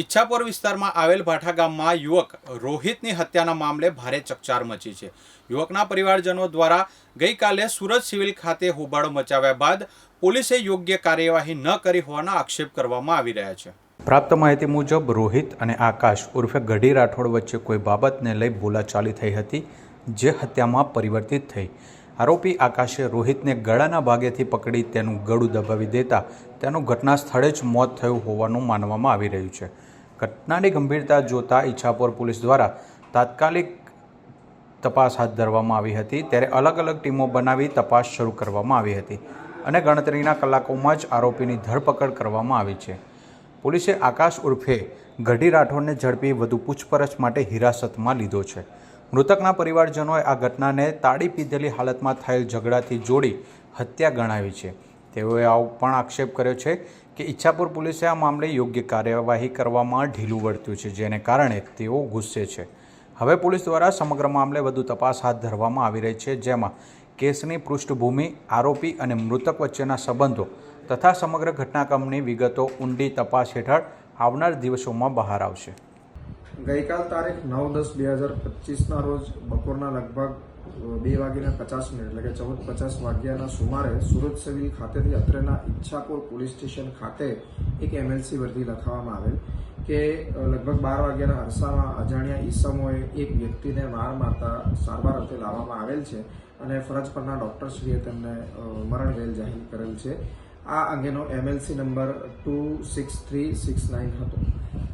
ઈચ્છાપોર વિસ્તારમાં આવેલ ભાઠા ગામમાં યુવક રોહિતની હત્યાના મામલે ભારે ચકચાર મચી છે. યુવકના પરિવારજનો દ્વારા ગઈકાલે સુરત સિવિલ ખાતે હોબાળો મચાવ્યા બાદ પોલીસે યોગ્ય કાર્યવાહી ન કરી હોવાના આક્ષેપ કરવામાં આવી રહ્યા છે. પ્રાપ્ત માહિતી મુજબ, રોહિત અને આકાશ ઉર્ફે ગઢી રાઠોડ વચ્ચે કોઈ બાબતને લઈ બોલાચાલી થઈ હતી, જે હત્યામાં પરિવર્તિત થઈ. આરોપી આકાશે રોહિતને ગળાના ભાગેથી પકડી તેનું ગળું દબાવી દેતા તેનું ઘટના સ્થળે જ મોત થયું હોવાનું માનવામાં આવી રહ્યું છે. ઘટનાની ગંભીરતા જોતા ઈચ્છાપોર પોલીસ દ્વારા તાત્કાલિક તપાસ હાથ ધરવામાં આવી હતી. ત્યારે અલગ અલગ ટીમો બનાવી તપાસ શરૂ કરવામાં આવી હતી અને ગણતરીના કલાકોમાં જ આરોપીની ધરપકડ કરવામાં આવી છે. પોલીસે આકાશ ઉર્ફે ગઢી રાઠોડને ઝડપી વધુ પૂછપરછ માટે હિરાસતમાં લીધો છે. મૃતકના પરિવારજનોએ આ ઘટનાને તાળી પીધેલી હાલતમાં થયેલ ઝઘડાથી જોડી હત્યા ગણાવી છે. તેઓએ આવો પણ આક્ષેપ કર્યો છે કે ઈચ્છાપુર પોલીસે આ મામલે યોગ્ય કાર્યવાહી કરવામાં ઢીલું વર્ત્યું છે, જેને કારણે તેઓ ગુસ્સે છે. હવે પોલીસ દ્વારા સમગ્ર મામલે વધુ તપાસ હાથ ધરવામાં આવી રહી છે, જેમાં કેસની પૃષ્ઠભૂમિ, આરોપી અને મૃતક વચ્ચેના સંબંધો તથા સમગ્ર ઘટનાક્રમની વિગતો ઊંડી તપાસ હેઠળ આવનાર દિવસોમાં બહાર આવશે. ગઈકાલ તારીખ નવ દસ બે હજાર પચીસના રોજ બપોરના લગભગ બે વાગ્યાના પચાસ મિનિટ એટલે કે ચૌદ પચાસ વાગ્યાના સુમારે સુરત સિવિલ ખાતેથી અત્રેના ઈચ્છાપુર પોલીસ સ્ટેશન ખાતે એક એમએલસી વર્ધી લખાવવામાં આવેલ કે લગભગ બાર વાગ્યાના અરસામાં અજાણ્યા ઈસમોએ એક વ્યક્તિને માર મારતા સારવાર અર્થે લાવવામાં આવેલ છે અને ફરજ પરના ડોક્ટરશ્રીએ તેમને અ, મરણ વેલ જાહેર કરેલ છે. આ અંગેનો MLC number two six three six nine હતો.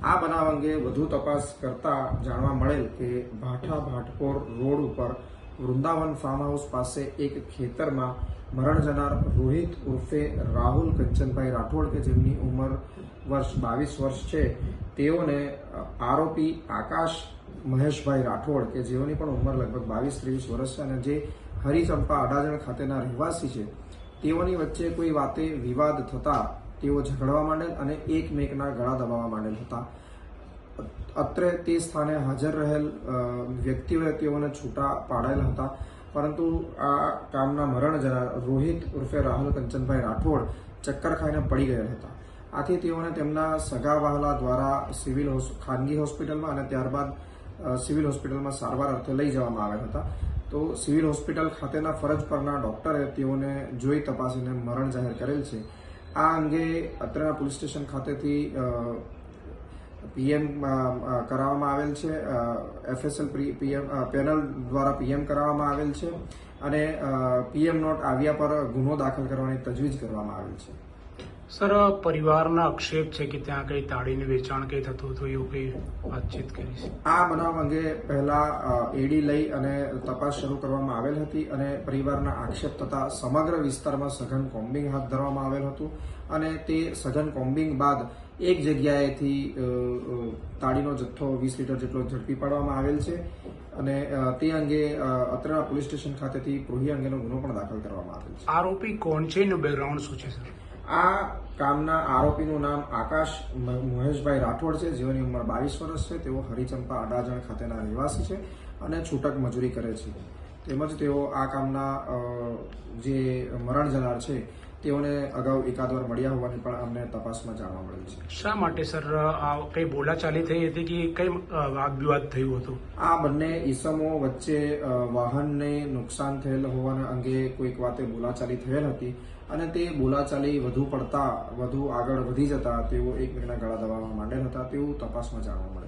આ બનાવ અંગે વધુ તપાસ કરતા જાણવા મળેલ કે ભાઠા ભાટકોર રોડ ઉપર વૃંદાવન ફાર્મ હાઉસ પાસે એક ખેતરમાં મરણ જનાર રોહિત ઉર્ફે રાહુલ કંચનભાઈ રાઠોડ કે જેમની ઉંમર વર્ષ બાવીસ વર્ષ છે, તેઓને આરોપી આકાશ મહેશભાઈ રાઠોડ કે જેઓની પણ ઉંમર લગભગ બાવીસ ત્રેવીસ વર્ષ છે અને જે હરિચંપા અડાજણ ખાતેના રહેવાસી છે, તેઓની વચ્ચે કોઈ વાતે વિવાદ થતા તેઓ ઝઘડવા માંડેલ અને એકમેકના ગળા દબાવવા માંડેલ હતા. અત્રે તે સ્થાને હાજર રહેલ વ્યક્તિઓએ તેઓને છૂટા પાડેલ હતા. પરંતુ આ કામના મરણ જરા રોહિત ઉર્ફે રાહુલ કંચનભાઈ રાઠોડ ચક્કર ખાઈને પડી ગયેલ હતા. આથી તેઓને તેમના સગા વહાલા દ્વારા સિવિલ ખાનગી હોસ્પિટલમાં અને ત્યારબાદ સિવિલ હોસ્પિટલમાં સારવાર અર્થે લઈ જવામાં આવ્યા હતા. તો સિવિલ હોસ્પિટલ ખાતેના ફરજ પરના ડોક્ટરે તેઓને જોઈ તપાસીને મરણ જાહેર કરેલ છે. આ અંગે અત્રેના પોલીસ સ્ટેશન ખાતેથી પીએમ કરાવવામાં આવેલ છે. એફએસએલ પીએમ પેનલ દ્વારા પીએમ કરાવવામાં આવેલ છે અને પીએમ નોટ આવ્યા પર ગુનો દાખલ કરવાની તજવીજ કરવામાં આવેલ છે. સર પરિવારના આક્ષેપ છે કે ત્યાં કઈ તાળીનું વેચાણ કઈ થતું હતું એવું કઈ વાતચીત કરી છે? આ બનાવ અંગે પહેલા એડી લઈ અને તપાસ શરૂ કરવામાં આવેલ હતી અને પરિવારના આક્ષેપ થતા સમગ્ર વિસ્તારમાં સઘન કોમ્બિંગ હાથ ધરવામાં આવેલ હતું અને તે સઘન કોમ્બિંગ બાદ એક જગ્યાએથી તાળીનો જથ્થો વીસ લીટર જેટલો ઝડપી પાડવામાં આવેલ છે અને તે અંગે અત્રેના પોલીસ સ્ટેશન ખાતેથી પ્રોહી અંગેનો ગુનો પણ દાખલ કરવામાં આવેલ છે. આરોપી કોણ છે એનું બેકગ્રાઉન્ડ શું છે સર? આ કામના આરોપીનું નામ આકાશ મહેશભાઈ રાઠોડ છે. જેઓની ઉંમર બાવીસ વર્ષ છે. તેઓ હરિચંપા અડાજણ ખાતેના રહેવાસી છે અને છૂટક મજૂરી કરે છે. તેમજ તેઓ આ કામના જે મરણ જનાર છે તેઓને અગાઉ એકાદ વાર મળ્યા હોવાની પણ અમને તપાસમાં જાણવા મળ્યું છે. શા માટે સર આ કઈ બોલાચાલી થઈ હતી કે કઈ વાદ વિવાદ થયું હતું? આ બંને ઈસમો વચ્ચે વાહનને નુકસાન થયેલ હોવાના અંગે કોઈક વાતે બોલાચાલી થયેલ હતી અને તે બોલાચાલી વધુ પડતા વધુ આગળ વધી જતા તેઓ એકબીજાના ગળા દબાવવા માંડેલ હતા તેવું તપાસમાં જાણવા મળેલ